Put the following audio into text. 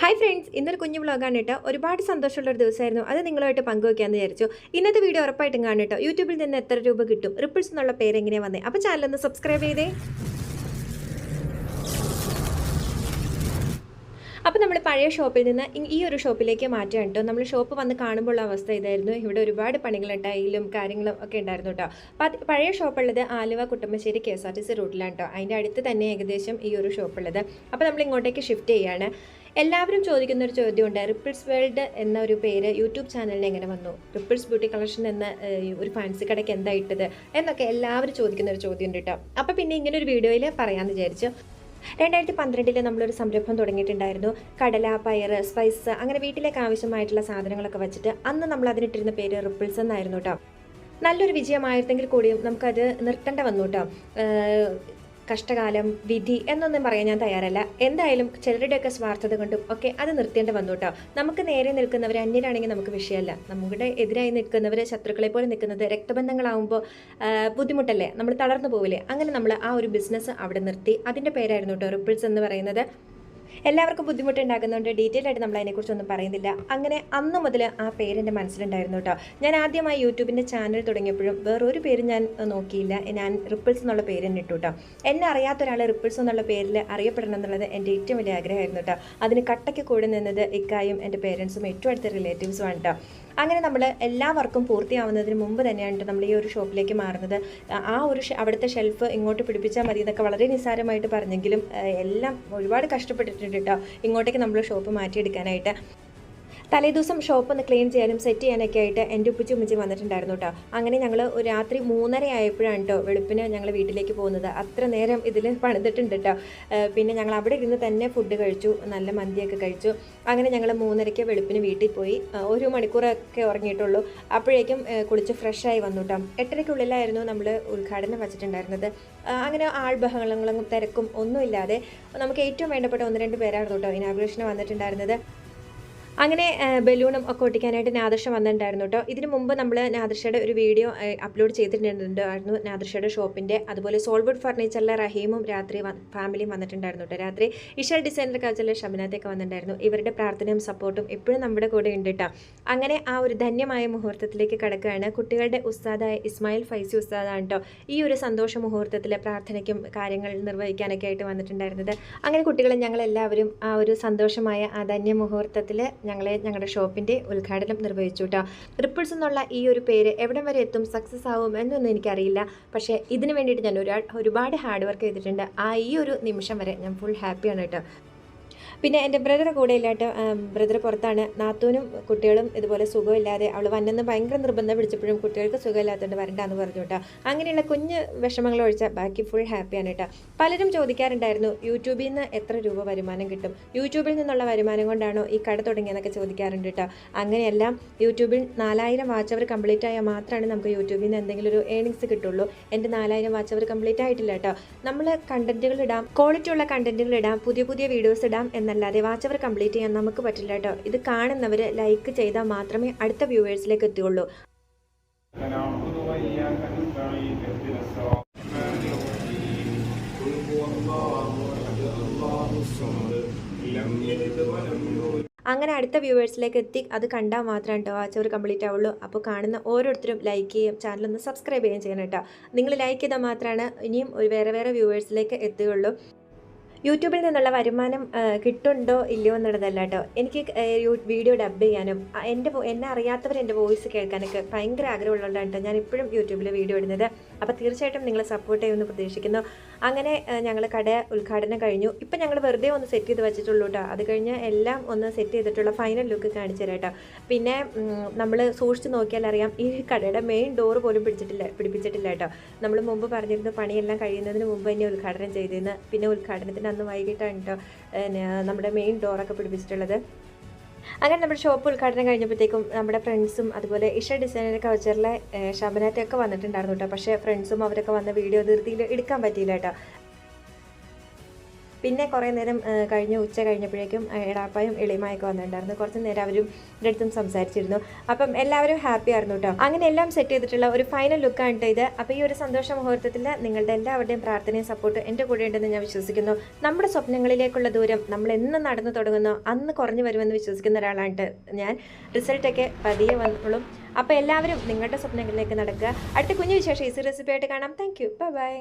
Hi friends ഇന്നൊരു കുഞ്ഞു വ്ളോഗാണ് കേട്ടോ. ഒരുപാട് സന്തോഷമുള്ള ഒരു ദിവസമായിരുന്നു. അത് നിങ്ങളുമായിട്ട് പങ്കുവയ്ക്കാമെന്ന് വിചാരിച്ചു. ഇന്നത്തെ വീഡിയോ ഉറപ്പായിട്ടും കാണും കേട്ടോ. യൂട്യൂബിൽ നിന്ന് എത്ര രൂപ കിട്ടും? റിപ്പിൾസ് എന്നുള്ള പേര് എങ്ങനെയാണ് വന്നത് അപ്പോൾ ചാനലൊന്ന് സബ്സ്ക്രൈബ് ചെയ്തേ. അപ്പോൾ നമ്മൾ പഴയ ഷോപ്പിൽ നിന്ന് ഈ ഒരു ഷോപ്പിലേക്ക് മാറ്റുകയാണ് കേട്ടോ. നമ്മൾ ഷോപ്പ് വന്ന് കാണുമ്പോൾ അവസ്ഥ ഇതായിരുന്നു. ഇവിടെ ഒരുപാട് പണികളും ടൈലും കാര്യങ്ങളും ഒക്കെ ഉണ്ടായിരുന്നു കേട്ടോ. അപ്പോൾ പഴയ ഷോപ്പുള്ളത് Aluva Kuttamassery K S R T C റൂട്ടിലാണ് കേട്ടോ. അതിന്റെ അടുത്ത് തന്നെ ഏകദേശം ഈ ഒരു ഷോപ്പുള്ളത് അപ്പോൾ നമ്മൾ ഇങ്ങോട്ടേക്ക് ഷിഫ്റ്റ് ചെയ്യാണ്. എല്ലാവരും ചോദിക്കുന്ന ഒരു ചോദ്യമുണ്ട്. റിപ്പിൾസ് വേൾഡ് എന്ന ഒരു പേര് യൂട്യൂബ് ചാനലിന് എങ്ങനെ വന്നു? റിപ്പിൾസ് ബ്യൂട്ടി കളക്ഷൻ എന്ന ഒരു ഫാൻസി കടയ്ക്ക് എന്താ ഇട്ടത്? എന്നൊക്കെ എല്ലാവരും ചോദിക്കുന്ന ഒരു ചോദ്യമുണ്ട് കേട്ടോ. അപ്പോൾ പിന്നെ ഇങ്ങനെ ഒരു വീഡിയോയിൽ പറയാമെന്ന് വിചാരിച്ചു. രണ്ടായിരത്തി പന്ത്രണ്ടിൽ നമ്മളൊരു സംരംഭം തുടങ്ങിയിട്ടുണ്ടായിരുന്നു. കടല പയർ സ്പൈസ് അങ്ങനെ വീട്ടിലേക്ക് ആവശ്യമായിട്ടുള്ള സാധനങ്ങളൊക്കെ വെച്ചിട്ട് അന്ന് നമ്മൾ അതിനിട്ടിരുന്ന പേര് റിപ്പിൾസ് എന്നായിരുന്നു കേട്ടോ. നല്ലൊരു വിജയമായിരുന്നെങ്കിൽ കൂടിയും നമുക്കത് നിർത്തേണ്ട വന്നു കേട്ടോ. കഷ്ടകാലം വിധി എന്നൊന്നും പറയാൻ ഞാൻ തയ്യാറല്ല. എന്തായാലും ചിലരുടെയൊക്കെ സ്വാർത്ഥത കൊണ്ടും ഒക്കെ അത് നിർത്തേണ്ടി വന്നു കേട്ടോ നമുക്ക് നേരെ നിൽക്കുന്നവർ അന്യരാണെങ്കിൽ നമുക്ക് വിഷയമല്ല. നമ്മുടെ എതിരായി നിൽക്കുന്നവർ ശത്രുക്കളെ പോലെ നിൽക്കുന്നത് രക്തബന്ധങ്ങളാവുമ്പോൾ ബുദ്ധിമുട്ടല്ലേ? നമ്മൾ തളർന്നു പോവില്ലേ? അങ്ങനെ നമ്മൾ ആ ഒരു ബിസിനസ് അവിടെ നിർത്തി. അതിന്റെ പേരായിരുന്നു കേട്ടോ റിപ്പിൾസ് എന്ന് പറയുന്നത്. എല്ലാവർക്കും ബുദ്ധിമുട്ടുണ്ടാകുന്നതുകൊണ്ട് ഡീറ്റെയിൽ ആയിട്ട് നമ്മൾ അതിനെക്കുറിച്ചൊന്നും പറയുന്നില്ല. അങ്ങനെ അന്ന് മുതൽ ആ പേര് എന്റെ മനസ്സിലുണ്ടായിരുന്നു കേട്ടോ ഞാൻ ആദ്യമായി യൂട്യൂബിന്റെ ചാനൽ തുടങ്ങിയപ്പോഴും വേറൊരു പേര് ഞാൻ നോക്കിയില്ല. ഞാൻ റിപ്പിൾസ് എന്നുള്ള പേര് തന്നെ ഇട്ടു കേട്ടോ എന്നെ അറിയാത്ത ഒരാൾ റിപ്പിൾസ് എന്നുള്ള പേരിൽ അറിയപ്പെടണം എന്നുള്ളത് എന്റെ ഏറ്റവും വലിയ ആഗ്രഹമായിരുന്നു കേട്ടോ അതിന് കട്ടയ്ക്ക് കൂടി നിന്നത് ഇക്കായും എന്റെ പേരൻസും ഏറ്റവും അടുത്ത റിലേറ്റീവ്സും ആണ് അങ്ങനെ നമ്മൾ എല്ലാ വർക്കും പൂർത്തിയാവുന്നതിന് മുമ്പ് തന്നെയാണ് നമ്മൾ ഈ ഒരു ഷോപ്പിലേക്ക് മാറുന്നത്. ആ ഒരു അവിടുത്തെ ഷെൽഫ് ഇങ്ങോട്ട് പിടിപ്പിച്ചാൽ മതി എന്നൊക്കെ വളരെ നിസ്സാരമായിട്ട് പറഞ്ഞെങ്കിലും എല്ലാം ഒരുപാട് കഷ്ടപ്പെട്ടിട്ടുണ്ട്. കേട്ടോ ഇങ്ങോട്ടേക്ക് നമ്മൾ ഷോപ്പ് മാറ്റിയെടുക്കാനായിട്ട്. തലേദിവസം ഷോപ്പ് ഒന്ന് ക്ലീൻ ചെയ്യാനും സെറ്റ് ചെയ്യാനൊക്കെ ആയിട്ട് എന്റെ ഉപ്പിച്ചി ഉമ്മിച്ചി വന്നിട്ടുണ്ടായിരുന്നു കേട്ടോ അങ്ങനെ ഞങ്ങൾ ഒരു രാത്രി മൂന്നര ആയപ്പോഴാണ് കേട്ടോ വെളുപ്പിന് ഞങ്ങൾ വീട്ടിലേക്ക് പോകുന്നത്. അത്ര നേരം ഇതിൽ പണിതിട്ടുണ്ട് കേട്ടോ പിന്നെ ഞങ്ങൾ അവിടെ ഇരുന്ന് തന്നെ ഫുഡ് കഴിച്ചു നല്ല മന്തിയൊക്കെ കഴിച്ചു. അങ്ങനെ ഞങ്ങൾ മൂന്നരയ്ക്ക് വെളുപ്പിന് വീട്ടിൽ പോയി. ഒരു മണിക്കൂറൊക്കെ ഉറങ്ങിയിട്ടുള്ളൂ. അപ്പോഴേക്കും കുളിച്ച് ഫ്രഷായി വന്നു കേട്ടോ എട്ടരയ്ക്കുള്ളിലായിരുന്നു നമ്മൾ ഉദ്ഘാടനം വച്ചിട്ടുണ്ടായിരുന്നത്. അങ്ങനെ ആൾബഹളങ്ങളും തിരക്കും ഒന്നുമില്ലാതെ നമുക്ക് ഏറ്റവും വേണ്ടപ്പെട്ട ഒന്ന് രണ്ട് പേരായിരുന്നു കേട്ടോ ഇനാഗ്രേഷന് വന്നിട്ടുണ്ടായിരുന്നത്. അങ്ങനെ ബലൂണും ഒക്കെ ഒട്ടിക്കാനായിട്ട് നാദർഷ വന്നിട്ടുണ്ടായിരുന്നു കേട്ടോ. ഇതിനു മുമ്പ് നമ്മൾ നാദർഷയുടെ ഒരു വീഡിയോ അപ്ലോഡ് ചെയ്തിട്ടുണ്ടായിരുന്നു നാദർഷയുടെ ഷോപ്പിന്റെ അതുപോലെ സോൾവുഡ് ഫർണിച്ചറിലെ റഹീമും രാത്രി ഫാമിലിയും വന്നിട്ടുണ്ടായിരുന്നു കേട്ടോ. രാത്രി ഇഷൽ ഡിസൈനർ കാച്ചിലെ ഷബിനത്തേക്ക് വന്നിട്ടുണ്ടായിരുന്നു. ഇവരുടെ പ്രാർത്ഥനയും സപ്പോർട്ടും എപ്പോഴും നമ്മുടെ കൂടെ ഉണ്ട് കേട്ടോ. അങ്ങനെ ആ ഒരു ധന്യമായ മുഹൂർത്തത്തിലേക്ക് കടക്കുകയാണ്. കുട്ടികളുടെ ഉസ്താദായ ഇസ്മായിൽ ഫൈസി ഉസ്താദാണ് കേട്ടോ ഈ ഒരു സന്തോഷ മുഹൂർത്തത്തിലെ പ്രാർത്ഥനയ്ക്കും കാര്യങ്ങൾ നിർവഹിക്കാനൊക്കെ ആയിട്ട് വന്നിട്ടുണ്ടായിരുന്നത്. അങ്ങനെ കുട്ടികളെ ഞങ്ങളെല്ലാവരും ആ ഒരു സന്തോഷമായ ആ ധന്യ മുഹൂർത്തത്തിൽ ഞങ്ങളെ ഞങ്ങളുടെ ഷോപ്പിന്റെ ഉദ്ഘാടനം നിർവഹിച്ചു കേട്ടോ റിപ്പിൾസ് എന്നുള്ള ഈ ഒരു പേര് എവിടം വരെ എത്തും സക്സസ് ആവും എന്നൊന്നും എനിക്കറിയില്ല. പക്ഷേ ഇതിന് വേണ്ടിയിട്ട് ഞാൻ ഒരു ഒരുപാട് ഹാർഡ് വർക്ക് ചെയ്തിട്ടുണ്ട്. ആ ഈ ഒരു നിമിഷം വരെ ഞാൻ ഫുൾ ഹാപ്പിയാണ് കേട്ടോ. പിന്നെ എന്റെ ബ്രദർ കൂടെ ഇല്ലാട്ട് ബ്രദർ പുറത്താണ്. നാത്തൂനും കുട്ടികളും ഇതുപോലെ സുഖമില്ലാതെ അവൾ വന്നെന്ന് ഭയങ്കര നിർബന്ധം പിടിച്ചപ്പോഴും കുട്ടികൾക്ക് സുഖമില്ലാത്തതുകൊണ്ട് വരണ്ടാന്ന് പറഞ്ഞു കേട്ടോ. അങ്ങനെയുള്ള കുഞ്ഞ് വിഷമങ്ങൾ ഒഴിച്ചാൽ ബാക്കി ഫുൾ ഹാപ്പിയാണ് കേട്ടോ. പലരും ചോദിക്കാറുണ്ടായിരുന്നു യൂട്യൂബിൽ നിന്ന് എത്ര രൂപ വരുമാനം കിട്ടും? യൂട്യൂബിൽ നിന്നുള്ള വരുമാനം കൊണ്ടാണോ ഈ കട തുടങ്ങിയെന്നൊക്കെ ചോദിക്കാറുണ്ട് കേട്ടോ. അങ്ങനെയെല്ലാം യൂട്യൂബിൽ നാലായിരം വാച്ച് അവർ കംപ്ലീറ്റ് ആയാൽ മാത്രമാണ് നമുക്ക് യൂട്യൂബിൽ നിന്ന് എന്തെങ്കിലും ഒരു ഏണിങ്സ് കിട്ടുള്ളൂ. എന്റെ നാലായിരം വാച്ച് അവർ കംപ്ലീറ്റ് ആയിട്ടില്ല കേട്ടോ. നമ്മൾ കണ്ടന്റുകൾ ഇടാം ക്വാളിറ്റി ഉള്ള കണ്ടന്റുകൾ ഇടാം പുതിയ പുതിയ വീഡിയോസ് ഇടാം എന്നല്ലാതെ വാച്ച് അവർ കംപ്ലീറ്റ് ചെയ്യാൻ നമുക്ക് പറ്റില്ല കേട്ടോ. ഇത് കാണുന്നവർ ലൈക്ക് ചെയ്താൽ മാത്രമേ അടുത്ത വ്യൂവേഴ്സിലേക്ക് എത്തുകയുള്ളൂ. അങ്ങനെ അടുത്ത വ്യൂവേഴ്സിലേക്ക് എത്തി. അത് കണ്ടാൽ മാത്രമേ കേട്ടോ ആ കംപ്ലീറ്റ് ആവുള്ളൂ. അപ്പോൾ കാണുന്ന ഓരോരുത്തരും ലൈക്ക് ചെയ്യും ചാനലൊന്ന് സബ്സ്ക്രൈബ് ചെയ്യുകയും ചെയ്യണം കേട്ടോ. നിങ്ങൾ ലൈക്ക് ചെയ്താൽ മാത്രമാണ് ഇനിയും വേറെ വേറെ വ്യൂവേഴ്സിലേക്ക് എത്തുകയുള്ളൂ. യൂട്യൂബിൽ നിന്നുള്ള വരുമാനം കിട്ടുണ്ടോ ഇല്ലയോ എന്നുള്ളതല്ല കേട്ടോ. എനിക്ക് വീഡിയോ ഡബ് ചെയ്യാനും എന്റെ എന്നെ അറിയാത്തവർ എന്റെ വോയിസ് കേൾക്കാനൊക്കെ ഭയങ്കര ആഗ്രഹമുള്ളതുകൊണ്ടാണ് കേട്ടോ. ഞാൻ ഇപ്പോഴും യൂട്യൂബിൽ വീഡിയോ ഇടുന്നത്. അപ്പോൾ തീർച്ചയായിട്ടും നിങ്ങൾ സപ്പോർട്ട് ചെയ്യുമെന്ന് പ്രതീക്ഷിക്കുന്നു. അങ്ങനെ ഞങ്ങൾ കട ഉദ്ഘാടനം കഴിഞ്ഞു. ഇപ്പം ഞങ്ങൾ വെറുതെ ഒന്ന് സെറ്റ് ചെയ്ത് വെച്ചിട്ടുള്ളൂ കേട്ടോ അത് കഴിഞ്ഞ് എല്ലാം ഒന്ന് സെറ്റ് ചെയ്തിട്ടുള്ള ഫൈനൽ ലുക്ക് കാണിച്ചു തരാം കേട്ടോ പിന്നെ നമ്മൾ സൂക്ഷിച്ച് നോക്കിയാൽ അറിയാം ഈ കടയുടെ മെയിൻ ഡോർ പോലും പിടിച്ചിട്ടില്ല പിടിപ്പിച്ചിട്ടില്ല കേട്ടോ നമ്മൾ മുമ്പ് പറഞ്ഞിരുന്നു പണിയെല്ലാം കഴിയുന്നതിന് മുമ്പ് തന്നെ ഉദ്ഘാടനം ചെയ്തിരുന്നു പിന്നെ ഉദ്ഘാടനത്തിന് അന്ന് വൈകിട്ടാണ് കേട്ടോ നമ്മുടെ മെയിൻ ഡോറൊക്കെ പിടിപ്പിച്ചിട്ടുള്ളത്. അങ്ങനെ നമ്മുടെ ഷോപ്പ് ഉദ്ഘാടനം കഴിഞ്ഞപ്പോഴത്തേക്കും നമ്മുടെ ഫ്രണ്ട്സും അതുപോലെ ഇഷ ഡിസൈനർ കൾച്ചറിലെ ശബനത്തെയൊക്കെ വന്നിട്ടുണ്ടായിരുന്നു കേട്ടോ. പക്ഷേ ഫ്രണ്ട്സും അവരൊക്കെ വന്ന വീഡിയോ ധൃതിയിൽ എടുക്കാൻ പറ്റിയില്ല കേട്ടോ. പിന്നെ കുറേ നേരം കഴിഞ്ഞ് ഉച്ച കഴിഞ്ഞപ്പോഴേക്കും എടാപ്പായും എളിമായൊക്കെ വന്നിട്ടുണ്ടായിരുന്നു. കുറച്ച് നേരം അവരും എന്റെ അടുത്തും സംസാരിച്ചിരുന്നു. അപ്പം എല്ലാവരും ഹാപ്പി ആയിരുന്നു കേട്ടോ അങ്ങനെ എല്ലാം സെറ്റ് ചെയ്തിട്ടുള്ള ഒരു ഫൈനൽ ലുക്കാണ് കേട്ടോ ഇത്. അപ്പോൾ ഈ ഒരു സന്തോഷ മുഹൂർത്തത്തിൽ നിങ്ങളുടെ എല്ലാവരുടെയും പ്രാർത്ഥനയും സപ്പോർട്ട് എന്റെ കൂടെ ഉണ്ടെന്ന് ഞാൻ വിശ്വസിക്കുന്നു. നമ്മുടെ സ്വപ്നങ്ങളിലേക്കുള്ള ദൂരം നമ്മൾ എന്ന് നടന്നു തുടങ്ങുന്നോ. അന്ന് കുറഞ്ഞു വരുമെന്ന് വിശ്വസിക്കുന്ന ഒരാളാണ് ഞാൻ. റിസൾട്ടൊക്കെ പതിയെ വന്നോളും. അപ്പോൾ എല്ലാവരും നിങ്ങളുടെ സ്വപ്നങ്ങളിലേക്ക് നടക്കുക. അടുത്ത കുഞ്ഞു വിശേഷം ഈസി റെസിപ്പി ആയിട്ട് കാണാം. Thank you by